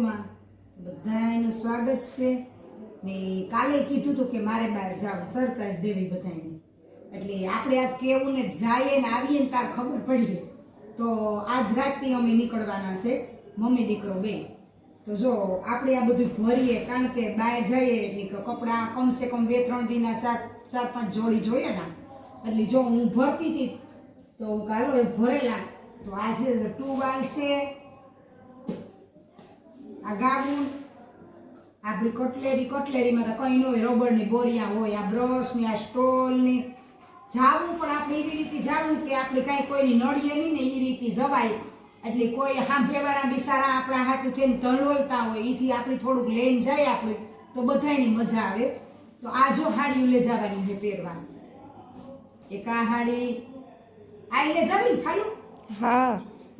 બ્લોગમાં બધાનું સ્વાગત છે. ને કાલે કીધું હતું કે મારે બહાર જાવ, સરપ્રાઈઝ દેવી બધાને એટલે આપણે આજ કેવું ને જઈએ ને આવીએ ને તાર ખબર પડીએ. તો આજ રાતથી અમે નીકળવાના છે, મમ્મી દીકરો બે. તો જો, આપણે આ બધું ભરીએ, કારણ કે બહાર જઈએ એટલે કપડાં કમસે કમ બે, ત્રણ દિનના ચાર ચાર, પાંચ જોડી જોઈએ ને. એટલે જો હું ભરતી હતી, તો કાલો એ ભરેલા. તો આજે ટુ વાલ છે આ ગાબુન આપણી કટલેરી, કટલેરીમાં તો કંઈ ન હોય, રબરની બોરિયા હોય, આ બ્રશ ને, આ સ્ટોલની જાવું પણ આપણે એવી રીતે જાવું કે આપણે કાંઈ કોઈની નડીએ નહીં ને એ રીતે જવાય. એટલે કોઈ હાંભેવાળા બિસારા આપણા હાટું થઈને તણવલતા હોય એથી આપણે થોડુંક લઈને જાય આપણે, તો બધાયની મજા આવે. તો આ જો હાડીઓ લઈ જવાની છે પહેરવા એક આ હાડી. આ લે જવી ને ફાલું હા.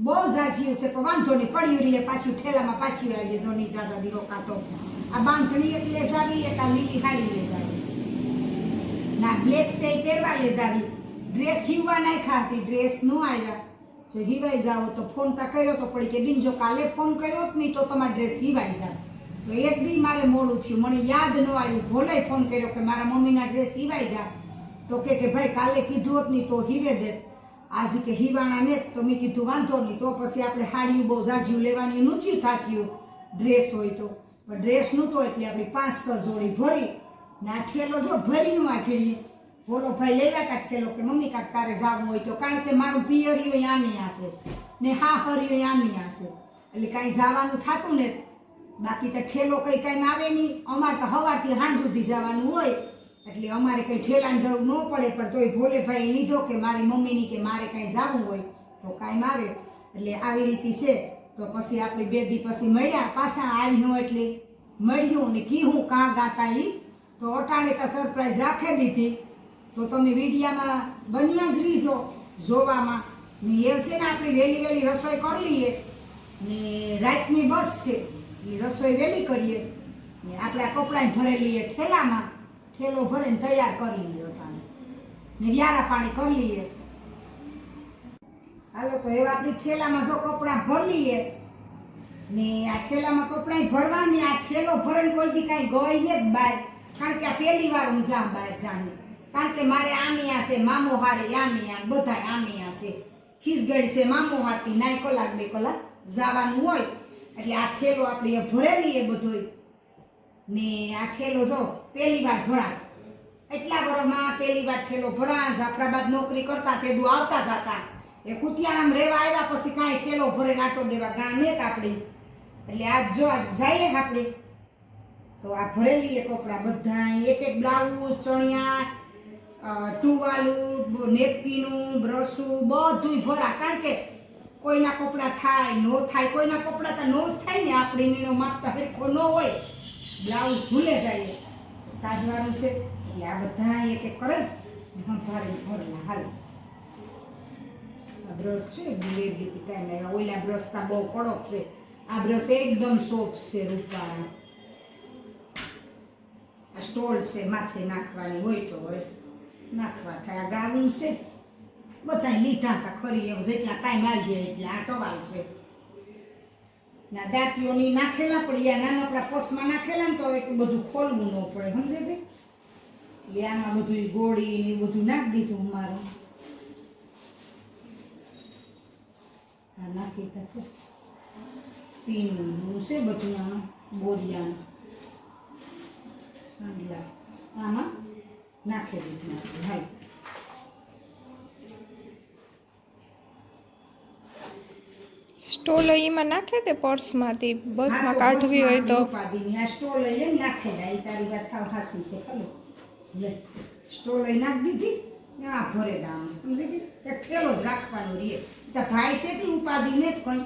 બહુ ઝાઝી છે, પણ વાંધો નહીં પડ્યું રહીએ પાછું ઠેલામાં પાછી આવીએ જો નહીં જાતા દી રોકાતો આ બાંધણી એક લે આવી, એક આ લીલી હાડી લે આવી. ના બ્લેક છે પહેરવા લેસ આવી. ડ્રેસ હીવવા નાખ્યા હતી ડ્રેસ નો આવ્યા. જો હિવાઈ જાઓ તો ફોન તા કર્યો તો પડી કે બિન જો કાલે ફોન કર્યો જ નહીં તો તમારા ડ્રેસ હિવાઈ જાય તો એક દી મારે મોડું થયું. મને યાદ ન આવ્યું, ભોલે ફોન કર્યો કે મારા મમ્મીના ડ્રેસ હિવાઈ ગયા તો કે કે ભાઈ કાલે કીધું હોત નહીં તો હિવે દે. આજે કે હિવાણા ને તો મેં કીધું, વાંધો નહીં. તો પછી આપણે હાડિયું બહુ ઝાઝિયું લેવાની નહોતું થાક્યું. ડ્રેસ હોય તો. પણ ડ્રેસ નહોતો એટલે આપણે પાંચ છ જોડી ભરી. ને આ ઠેલો જો ભરીનું આ ખેડીએ બોલો, ભાઈ, લેવા કાંક ઠેલો કે મમ્મી કાંક તારે જવું હોય તો? કારણ કે મારું પિયરિયું આની આશે. ને હા હરિયું આની આશે. એટલે કાંઈ જવાનું થતું ને બાકી તો ઠેલો કંઈ કાંઈ આવે નહીં. અમારે તો હવાથી સાંજ સુધી જવાનું હોય. એટલે અમારે કંઈ ઠેલાની જરૂર ન પડે, પણ તોય ભોલેભાઈ લીધો કે મારી મમ્મીની કે મારે કાંઈ જવું હોય, તો કાંઈ આવે એટલે આવી રીતે છે. તો પછી આપણે બે દી પછી મળ્યા, પાછા આવ્યું એટલે મળ્યું ને કીહું કાં ગાતા એ તો અટાણે તો સરપ્રાઈઝ રાખી દીધી. તો તમે વિડીયામાં બન્યા જ રહીશો જોવામાં. ને એ છે ને આપણે વહેલી વહેલી રસોઈ કરી લઈએ. ને રાતની બસ છે, એ રસોઈ વહેલી કરીએ. ને આપણે કપડાં ભરેલી એ ઠેલામાં. ઠેલો ભરીને તૈયાર કરી લઈએ પાણી ને વ્યારા પાણી કરી લઈએ. હાલો, તો એવા આપણી ઠેલામાં જો કપડાં ભરી લઈએ ને આ ઠેલામાં કપડાં ભરવા ને આ ઠેલો ભરીને કોઈ દી કાંઈ ગઈ ને જ બહાર કારણ કે આ પહેલી વાર હું જાઉં બહાર જાણી. કારણ કે મારે આની આ મામો હારે આની આ બધા આની આ ખીસગઢ છે, મામો હારતી નાય કલાક, બે કલાક જવાનું હોય. એટલે આ ઠેલો આપણે ભરેલી એ બધોય. ને આ ઠેલો જો પહેલી વાર ભરા એટલા વર્ષમાં પહેલી વાર ઠેલો ભરા જાફરાબાદ નોકરી કરતા તે દુ આવતા જતા. એ કુતિયાણામાં રહેવા આવ્યા પછી કાંઈ ઠેલો ભરે નાટો દેવા ગા નેત આપણી. એટલે આજ જો આ જઈએ આપણે, તો આ ભરેલી એ કપડાં બધા એક એક બ્લાઉઝ, ચણિયા ટુવાલું નેપકીનું, બ્રશું, બધુંય ભરા. કારણ કે કોઈના કપડાં થાય, નો થાય, કોઈના કપડાં તો નો જ થાય ને આપણે નીણો માપતા હરખો ન હોય. બ્લાઉઝ ભૂલે જાય તાજવાનું છે. એટલે આ બધા એક એક કરે. ભરે ભરેલા હાલ. આ બ્રશ છે રીતે કાંઈ નહીં. ઓલા બ્રશ તા બહુ કડક છે. આ બ્રશ એકદમ સોફ્ટ છે રૂપાળા. આ સ્ટોલ છે, માથે નાખવાની હોય તો હવે નાખવા થાય. આ ગાઉન છે. બધા લીધા હતા ખરી એવું, જેટલા ટાઈમ આવી ગયા એટલે આ ટવાલ છે. ના, દાંતીઓની નાખેલા પડી આ નાનકડા પસમાં નાખેલા ને તો એટલું બધું ખોલવું ન પડે, સમજે તે એટલે આમાં બધું ગોળી ને બધું નાખી દીધું મારું. આ નાખી તકે પીણું છે બધું આમાં બોરિયાનું સાંજલા. આમાં નાખી દીધું આપણે સ્ટોલ એમાં નાખે તે પર્સમાંથી? બસમાં કાઢવી હોય તો. સ્ટોલ લઈ લઈને નાખી દે. તારી વાત હાસી છે લે સ્ટોલ લઈ નાખી દીધી આ ભરે દામ સમજી ગઈ? એક ઠેલો જ રાખવાનો રે. તો ભાઈ છે તે ઉપાધિ ને જ કઈ.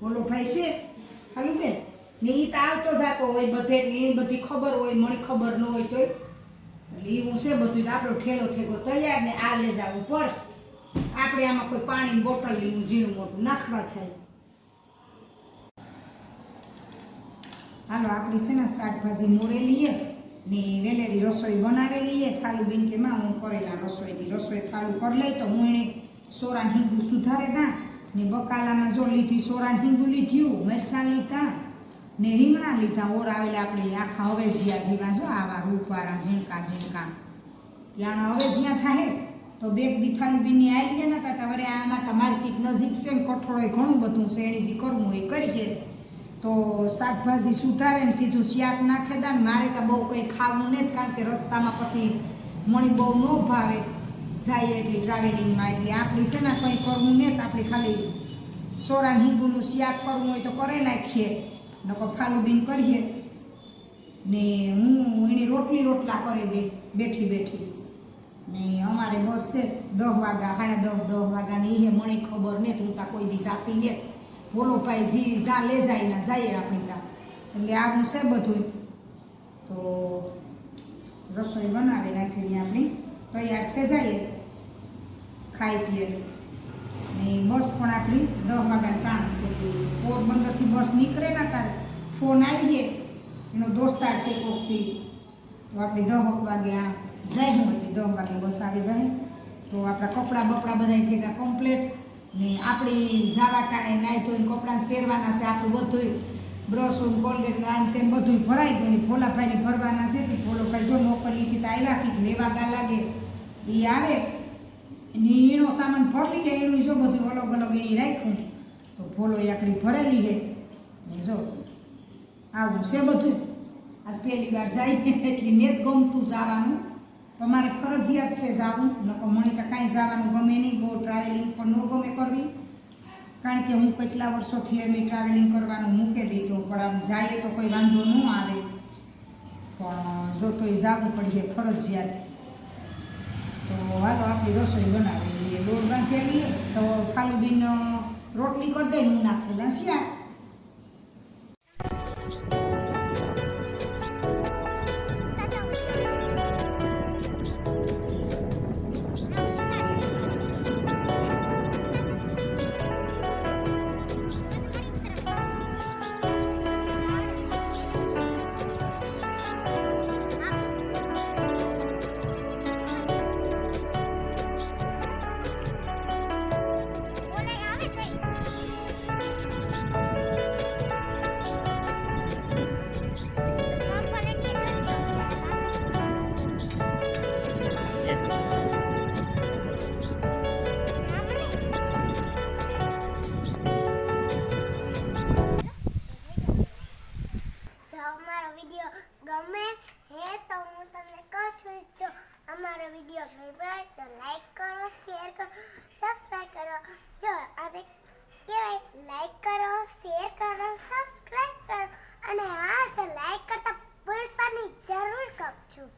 બોલો ભાઈ છે. હાલું બેન. ને એ તો આવતો જાતો હોય બધે એની બધી ખબર હોય મને ખબર ન હોય તોય. એટલે એ હું છે બધું આપણો ઠેલો થેગો તૈયાર ને આ લે જાવું પર્સ. આપણે આમાં કોઈ પાણીની બોટલ લીધું ઝીણું મોટું નાખવા થાય. હાલો, આપણી છે ને શાકભાજી મોરેલીએ ને વેલેરી રસોઈ બનાવેલી છે થાલું બેન કે માં, હું કરેલા રસોઈની રસોઈ થાલું કરી લઈ તો હું એને સોરાન હિંગુ સુધારે દા ને બકાલામાં જો લીધી સોરાન હિંગુ લીધ્યું મરસાં લીધા ને રીંગણા લીધા. ઓર આવેલા આપણે આખા અવેજિયા જેવા જો આવા રૂપવાળા ઝીણકા ઝીણકા. ત્યાં અવેજિયા થાય તો બેગ બીનની આવી ગયા નતા તો વરે આમાં તમારી કીટ નજીક છે કઠોળે ઘણું બધું શ્રેણીજી કરવું એ એ કરીએ તો શાકભાજી સુધારે ને સીધું શાક નાખે દા ને મારે તો બહુ કંઈ ખાવું નહીં કારણ કે રસ્તામાં પછી મણી બહુ ન ભાવે. જાય એટલી ટ્રાવેલિંગમાં એટલે આપણી છે ને કંઈ કરવું નહીં તો આપણે ખાલી સોરા હિંગુનું શાક કરવું હોય તો કરે નાખીએ. નકો ફાલુબીન કરીએ. ને હું એની રોટલી રોટલા કરી બે બેઠી બેઠી. ને અમારે બસ છે દહ વાગા સાડા દહ દહ વાગ્યાની એ મને ખબર ને તું તા કોઈ બી જાતી ને બોલો ભાઈ, જી, જા, લે જાય ના જાય આપણે ત્યાં. એટલે આવું છે બધું. તો રસોઈ બનાવી નાખીને આપણી. તૈયાર થઈ જાય. ખાઈ પીએ. ને બસ પણ આપણી દસ વાગ્યા ટાણું છે. પોરબંદરથી બસ નીકળે ના તારે. ફોન આવીએ. એનો દોસ્તાર છે કોકથી. તો આપણે દસ વાગે આ જાય હું એટલે દસ વાગે બસ આવી જાય. તો આપણા કપડાં બપડા બધા થઈ ગયા કમ્પ્લેટ ને આપણી ઝાવાટાણે નાહી ધોઈને કપડાં પહેરવાના છે આપણું બધું બ્રશ કોલગેટ આમ તેમ બધું ભરાઈ ગયું ને ભોલાભાઈને ભરવાના છે તે ભોલોભાઈ જો નોકરીથી તો આવ્યા કંઈક લેવા ગા લાગે. એ આવે ને એનો સામાન ભરી જાય એનું જો બધું અલગ અલગ એની રાખ્યું. તો ફોલો આપણી ભરેલી છે. ને જો, આવું છે બધું આજ પહેલી વાર જાય, એટલી નેત ગમતું જવાનું તો મારે ફરજિયાત છે જવું લોકો મને તો કાંઈ જવાનું ગમે નહીં, બહુ ટ્રાવેલિંગ પણ ન ગમે કરવી. કારણ કે હું કેટલા વર્ષોથી એમ ટ્રાવેલિંગ કરવાનું મૂકી દીધું પણ આમ જાય તો કોઈ વાંધો ન આવે. પણ જો તોય જવું પડીએ ફરજિયાત. તો હાલો, આપણી રસોઈ બનાવી દોઢ લોટ લઈએ તો ફાલુબીન રોટલી કરી દે, હું નાખેલા શિયા મારો વીડિયો ગમ્યો તો લાઈક કરો શેર કરો સબસ્ક્રાઇબ કરો. જો આજે કહેવાય લાઈક કરો શેર કરો સબસ્ક્રાઈબ કરો. અને હા જો લાઈક કરતા ભૂલતાની જરૂર કપ છું.